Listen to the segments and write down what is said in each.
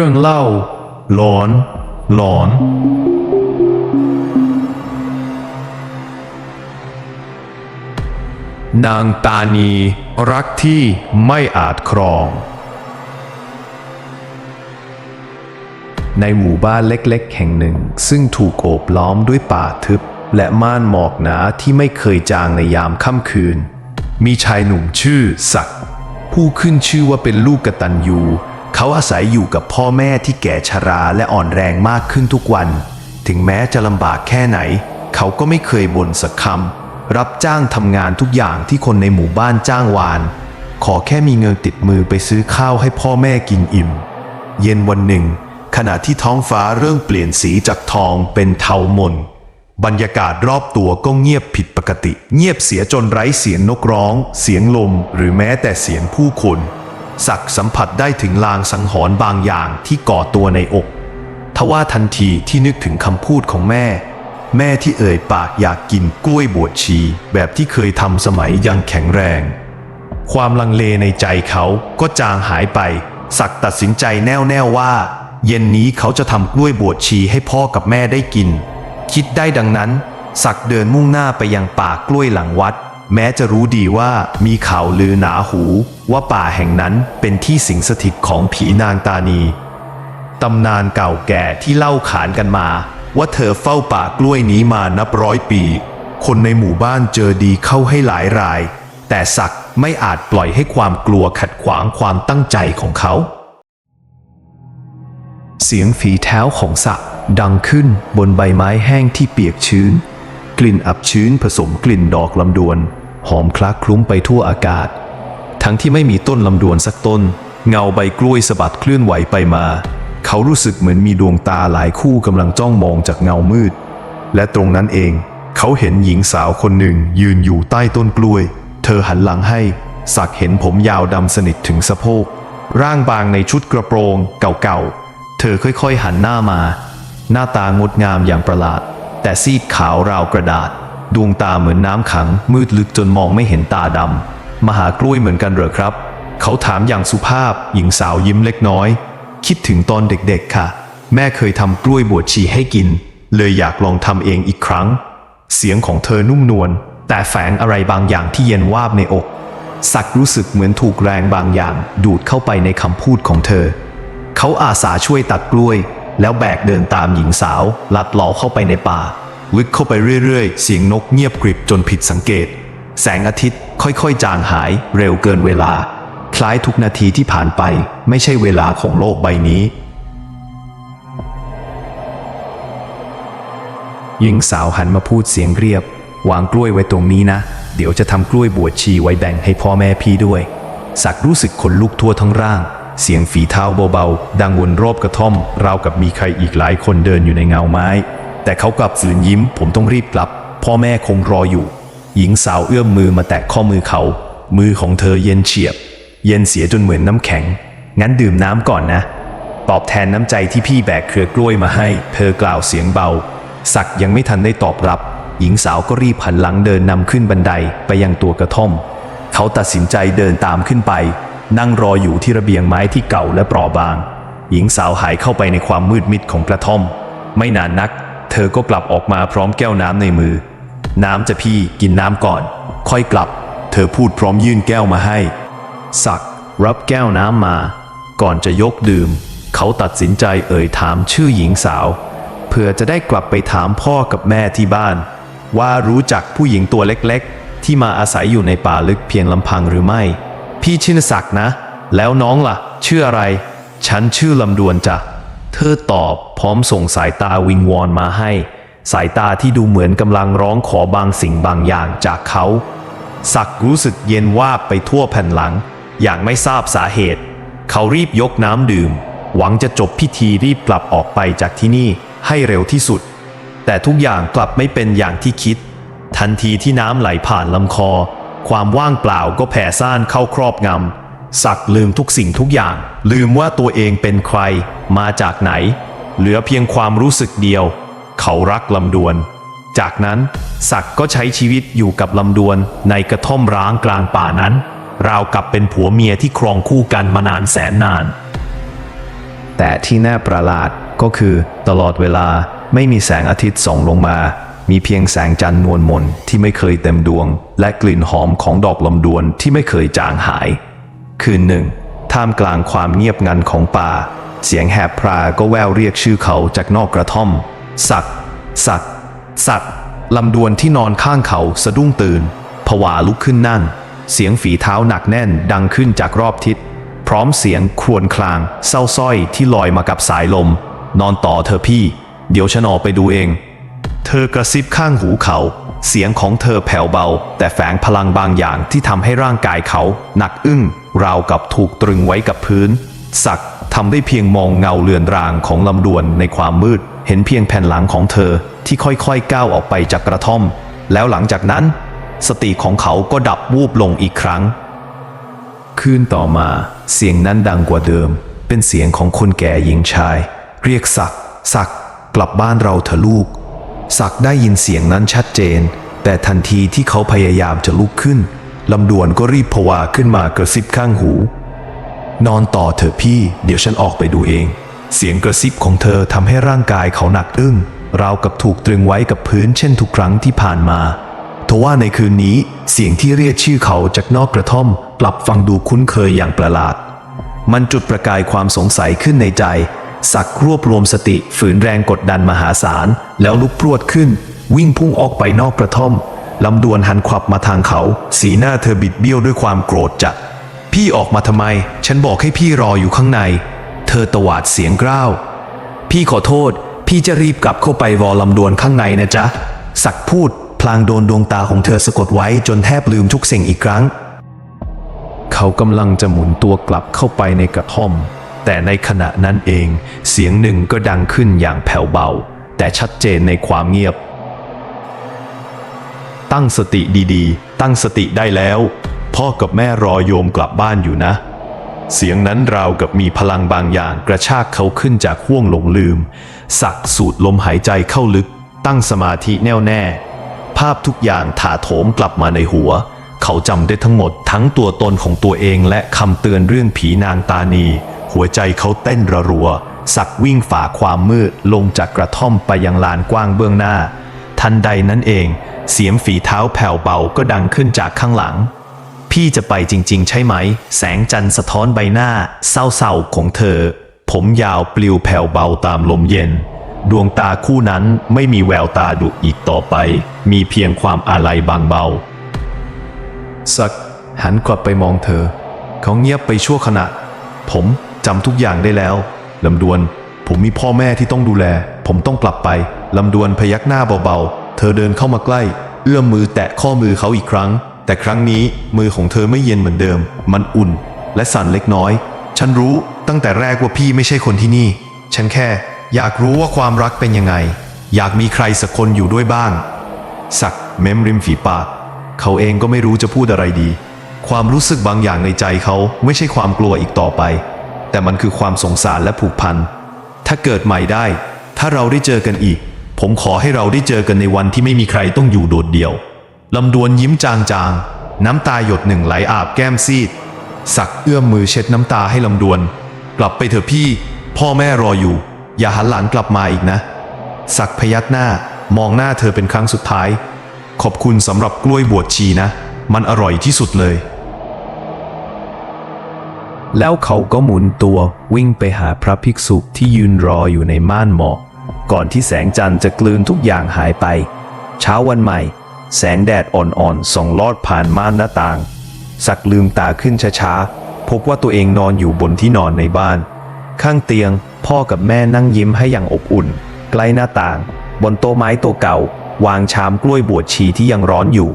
รื่องเล่า หลอน หลอน นางตานีรักที่ไม่อาจครอง ในหมู่บ้านเล็กๆ แห่งหนึ่ง ซึ่งถูกโอบล้อมด้วยป่าทึบ และม่านหมอกหนาที่ไม่เคยจางในยามค่ำคืน มีชายหนุ่มชื่อศักผู้ขึ้นชื่อว่าเป็นลูกกตัญญู เขาอาศัยอยู่กับพ่อแม่ที่แก่ชราและอ่อนแรงมากขึ้นทุกวัน ถึงแม้จะลำบากแค่ไหน เขาก็ไม่เคยบ่นสักคำรับจ้างทำงานทุกอย่างที่คนในหมู่บ้านจ้างวาน ขอแค่มีเงินติดมือไปซื้อข้าวให้พ่อแม่กินอิ่ม เย็นวันหนึ่ง ขณะที่ท้องฟ้าเริ่มเปลี่ยนสีจากทองเป็นเทามนบรรยากาศรอบตัวก็เงียบผิดปกติ เงียบเสียจนไร้เสียงนกร้อง เสียงลม หรือแม้แต่เสียงผู้คน สักสัมผัสได้ถึงลางสังหรณ์บางอย่างที่ก่อตัวในอก ทว่าทันทีที่นึกถึงคำพูดของแม่ แม่ที่เอ่ยปากอยากกินกล้วยบวชชี แบบที่เคยทำสมัยยังแข็งแรง ความลังเลในใจเขาก็จางหายไป สักตัดสินใจแน่วแน่ว่า เย็นนี้เขาจะทำกล้วยบวชชีให้พ่อกับแม่ได้กิน คิดได้ดังนั้น สักเดินมุ่งหน้าไปยังป่ากล้วยหลังวัด แม้จะรู้ดีว่ามีข่าวลือหนาหูว่าป่าแห่งนั้นเป็นที่สิงสถิตของผีนางตานี ตำนานเก่าแก่ที่เล่าขานกันมา ว่าเธอเฝ้าป่ากล้วยนี้มานับร้อยปี คนในหมู่บ้านเจอดีเข้าให้หลายราย แต่ศักดิ์ไม่อาจปล่อยให้ความกลัวขัดขวางความตั้งใจของเขา เสียงฝีเท้าของสักดิ์ดังขึ้นบนใบไม้แห้งที่เปียกชื้น กลิ่นอับชื้นผสมกลิ่นดอกลำดวน หอมคล้าคลุ้งไปทั่วอากาศ ทั้งที่ไม่มีต้นลำดวนสักต้น เงาใบกล้วยสะบัดเคลื่อนไหวไปมา เขารู้สึกเหมือนมีดวงตาหลายคู่กำลังจ้องมองจากเงามืด และตรงนั้นเอง เขาเห็นหญิงสาวคนหนึ่งยืนอยู่ใต้ต้นกล้วย เธอหันหลังให้ สักเห็นผมยาวดำสนิทถึงสะโพก ร่างบางในชุดกระโปรงเก่าๆ เธอค่อยๆหันหน้ามา หน้าตางดงามอย่างประหลาด แต่ซีดขาวราวกระดาษ ดวงตาเหมือนน้ำขัง มืดลึกจนมองไม่เห็นตาดำมาหากล้วยเหมือนกันเหรอครับ เขาถามอย่างสุภาพ หญิงสาวยิ้มเล็กน้อย คิดถึงตอนเด็กๆค่ะ แม่เคยทำกล้วยบวชชีให้กิน เลยอยากลองทำเองอีกครั้ง เสียงของเธอนุ่มนวลแต่แฝงอะไรบางอย่างที่เย็นวาบในอกสักรู้สึกเหมือนถูกแรงบางอย่าง ดูดเข้าไปในคำพูดของเธอ เขาอาสาช่วยตัดกล้วย แล้วแบกเดินตามหญิงสาว ลัดเลาะเข้าไปในป่า ลึกเข้าไปเรื่อยๆ เสียงนกเงียบกริบจนผิดสังเกต แสงอาทิตย์ค่อยๆ จางหายเร็วเกินเวลา คล้ายทุกนาทีที่ผ่านไป ไม่ใช่เวลาของโลกใบนี้ หญิงสาวหันมาพูดเสียงเรียบ วางกล้วยไว้ตรงนี้นะ เดี๋ยวจะทำกล้วยบวชชีไว้แบ่งให้พ่อแม่พี่ด้วย สักรู้สึกขนลุกทั่วทั้งร่าง เสียงฝีเท้าเบาๆ ดังวนรอบกระท่อม ราวกับมีใครอีกหลายคนเดินอยู่ในเงาไม้ แต่เขากลับฝืนยิ้ม ผมต้องรีบกลับ พ่อแม่คงรออยู่ หญิงสาวเอื้อมมือมาแตะข้อมือเขา มือของเธอเย็นเฉียบ เย็นเสียจนเหมือนน้ำแข็ง งั้นดื่มน้ำก่อนนะ ตอบแทนน้ำใจที่พี่แบกเครือกล้วยมาให้ เธอกล่าวเสียงเบาศักยังไม่ทันได้ตอบรับ หญิงสาวก็รีบหันหลังเดินนำขึ้นบันไดไปยังตัวกระท่อม เขาตัดสินใจเดินตามขึ้นไป นั่งรออยู่ที่ระเบียงไม้ที่เก่าและเปราะบาง หญิงสาวหายเข้าไปในความมืดมิดของกระท่อม ไม่นานนัก เธอก็กลับออกมาพร้อมแก้วน้ำในมือ น้ำจะพี่กินน้ำก่อน ค่อยกลับ เธอพูดพร้อมยื่นแก้วมาให้ศัก รับแก้วน้ำมา ก่อนจะยกดื่ม เขาตัดสินใจเอ่ยถามชื่อหญิงสาว เพื่อจะได้กลับไปถามพ่อกับแม่ที่บ้าน ว่ารู้จักผู้หญิงตัวเล็กๆ ที่มาอาศัยอยู่ในป่าลึกเพียงลำพังหรือไม่ พี่ชินศักดิ์นะ แล้วน้องล่ะ ชื่ออะไร ฉันชื่อลำดวนจ้ะ เธอตอบพร้อมส่งสายตาวิงวอนมาให้ สายตาที่ดูเหมือนกำลังร้องขอบางสิ่งบางอย่างจากเขาสักดิ์รู้สึกเย็นวาบไปทั่วแผ่นหลัง อย่างไม่ทราบสาเหตุ เขารีบยกน้ำดื่ม หวังจะจบพิธีรีบกลับออกไปจากที่นี่ให้เร็วที่สุด แต่ทุกอย่างกลับไม่เป็นอย่างที่คิด ทันทีที่น้ำไหลผ่านลำคอ ความว่างเปล่าก็แผ่ซ่านเข้าครอบงำสักลืมทุกสิ่งทุกอย่าง ลืมว่าตัวเองเป็นใคร มาจากไหน เหลือเพียงความรู้สึกเดียว เขารักลำดวน จากนั้นศักก็ใช้ชีวิตอยู่กับลำดวนในกระท่อมร้างกลางป่านั้น ราวกับเป็นผัวเมียที่ครองคู่กันมานานแสนนาน แต่ที่น่าประหลาดก็คือตลอดเวลาไม่มีแสงอาทิตย์ส่องลงมา มีเพียงแสงจันทร์นวลมนที่ไม่เคยเต็มดวง และกลิ่นหอมของดอกลำดวนที่ไม่เคยจางหาย คืนหนึ่ง ท่ามกลางความเงียบงันของป่า เสียงแหบพราก็แววเรียกชื่อเขาจากนอกกระท่อม สัก สัก สักลำดวนที่นอนข้างเขาสะดุ้งตื่น ผวาลุกขึ้นนั่ง เสียงฝีเท้าหนักแน่นดังขึ้นจากรอบทิศ พร้อมเสียงครวญคราง เศร้าสร้อยที่ลอยมากับสายลม นอนต่อเธอพี่ เดี๋ยวฉันออกไปดูเอง เธอกระซิบข้างหูเขา เสียงของเธอแผ่วเบา แต่แฝงพลังบางอย่างที่ทำให้ร่างกายเขา หนักอึ้ง ราวกับถูกตรึงไว้กับพื้น สักทำได้เพียงมองเงาเลือนรางของลำดวนในความมืด เห็นเพียงแผ่นหลังของเธอที่ค่อยๆก้าวออกไปจากกระท่อม แล้วหลังจากนั้น สติของเขาก็ดับวูบลงอีกครั้ง คืนต่อมา เสียงนั้นดังกว่าเดิม เป็นเสียงของคนแก่หญิงชาย เรียกศักดิ์ศัก กลับบ้านเราเถอะลูก ศักได้ยินเสียงนั้นชัดเจน แต่ทันทีที่เขาพยายามจะลุกขึ้นลำดวนก็รีบผวาขึ้นมากระซิบข้างหู นอนต่อเถอะพี่ เดี๋ยวฉันออกไปดูเอง เสียงกระซิบของเธอทำให้ร่างกายเขาหนักอึ้งราวกับถูกตรึงไว้กับพื้นเช่นทุกครั้งที่ผ่านมาทว่าในคืนนี้เสียงที่เรียกชื่อเขาจากนอกกระท่อมกลับฟังดูคุ้นเคยอย่างประหลาด มันจุดประกายความสงสัยขึ้นในใจ สักรวบรวมสติฝืนแรงกดดันมหาศาล แล้วลุกพรวดขึ้น วิ่งพุ่งออกไปนอกกระท่อมลำดวนหันขวับมาทางเขา สีหน้าเธอบิดเบี้ยวด้วยความโกรธจัด พี่ออกมาทำไม ฉันบอกให้พี่รออยู่ข้างใน เธอตวาดเสียงกร้าว พี่ขอโทษ พี่จะรีบกลับเข้าไปวอลำดวนข้างในนะจ๊ะ สักพูด พลางโดนดวงตาของเธอสะกดไว้จนแทบลืมทุกสิ่งอีกครั้ง เขากำลังจะหมุนตัวกลับเข้าไปในกระท่อม แต่ในขณะนั้นเองเสียงหนึ่งก็ดังขึ้นอย่างแผ่วเบา แต่ชัดเจนในความเงียบ ตั้งสติดีๆ ตั้งสติได้แล้ว พ่อกับแม่รอโยมกลับบ้านอยู่นะ เสียงนั้นราวกับมีพลังบางอย่างกระชากเขาขึ้นจากห้วงหลงลืม สักสูดลมหายใจเข้าลึก ตั้งสมาธิแน่วแน่ ภาพทุกอย่างถาโถมกลับมาในหัวเขาจำได้ทั้งหมดทั้งตัวตนของตัวเองและคำเตือนเรื่องผีนางตานี หัวใจเขาเต้นระรัว สักวิ่งฝ่าความมืดลงจากกระท่อมไปยังลานกว้างเบื้องหน้า ทันใดนั้นเอง เสียงฝีเท้าแผ่วเบาก็ดังขึ้นจากข้างหลัง พี่จะไปจริง ๆ ใช่ไหม แสงจันทร์สะท้อนใบหน้า เศร้าๆของเธอ ผมยาวปลิวแผ่วเบาตามลมเย็น ดวงตาคู่นั้นไม่มีแววตาดุอีกต่อไป มีเพียงความอาลัยบางเบาสักหันกลับไปมองเธอ เขาเงียบไปชั่วขณะ ผม จำทุกอย่างได้แล้วลำดวน ผมมีพ่อแม่ที่ต้องดูแล ผมต้องกลับไปลำดวนพยักหน้าเบาๆ เธอเดินเข้ามาใกล้ เอื้อมมือแตะข้อมือเขาอีกครั้ง แต่ครั้งนี้มือของเธอไม่เย็นเหมือนเดิม มันอุ่น และสั่นเล็กน้อย ฉันรู้ตั้งแต่แรกว่าพี่ไม่ใช่คนที่นี่ ฉันแค่ อยากรู้ว่าความรักเป็นยังไง อยากมีใครสักคนอยู่ด้วยบ้าง สักเม้มริมฝีปาก เขาเองก็ไม่รู้จะพูดอะไรดี ความรู้สึกบางอย่างในใจเขาไม่ใช่ความกลัวอีกต่อไป แต่มันคือความสงสารและผูกพัน ถ้าเกิดใหม่ได้ ถ้าเราได้เจอกันอีก ผมขอให้เราได้เจอกันในวันที่ไม่มีใครต้องอยู่โดดเดี่ยวลำดวนยิ้มจางๆ น้ำตาหยดหนึ่งไหลอาบแก้มซีด สักเอื้อมมือเช็ดน้ำตาให้ลำดวน กลับไปเถอะพี่ พ่อแม่รออยู่ อย่าหันหลังกลับมาอีกนะ สักพยักหน้ามองหน้าเธอเป็นครั้งสุดท้าย ขอบคุณสำหรับกล้วยบวชชีนะ มันอร่อยที่สุดเลย แล้วเขาก็หมุนตัววิ่งไปหาพระภิกษุที่ยืนรออยู่ในม่านหมอกก่อนที่แสงจันทร์จะกลืนทุกอย่างหายไป เช้าวันใหม่ แสงแดดอ่อนๆส่องลอดผ่านม่านหน้าต่าง สักลืมตาขึ้นช้าๆ พบว่าตัวเองนอนอยู่บนที่นอนในบ้าน ข้างเตียงพ่อกับแม่นั่งยิ้มให้อย่างอบอุ่น ใกล้หน้าต่าง บนโต๊ะไม้ตัวเก่า วางชามกล้วยบวชชีที่ยังร้อนอยู่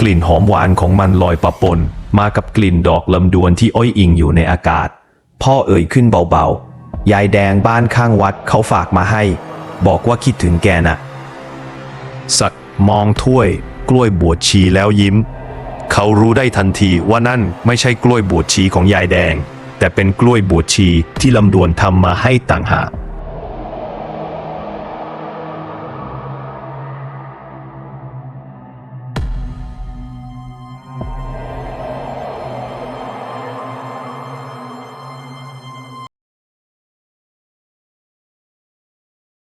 กลิ่นหอมหวานของมันลอยปะปน มากับกลิ่นดอกลำดวนที่อ้อยอิงอยู่ในอากาศ พ่อเอ่ยขึ้นเบาๆ ยายแดงบ้านข้างวัดเขาฝากมาให้ บอกว่าคิดถึงแกน่ะ สักมองถ้วย กล้วยบวชชีแล้วยิ้ม เขารู้ได้ทันทีว่านั่นไม่ใช่กล้วยบวชชีของยายแดง แต่เป็นกล้วยบวชชีที่ลำดวนทำมาให้ต่างหาก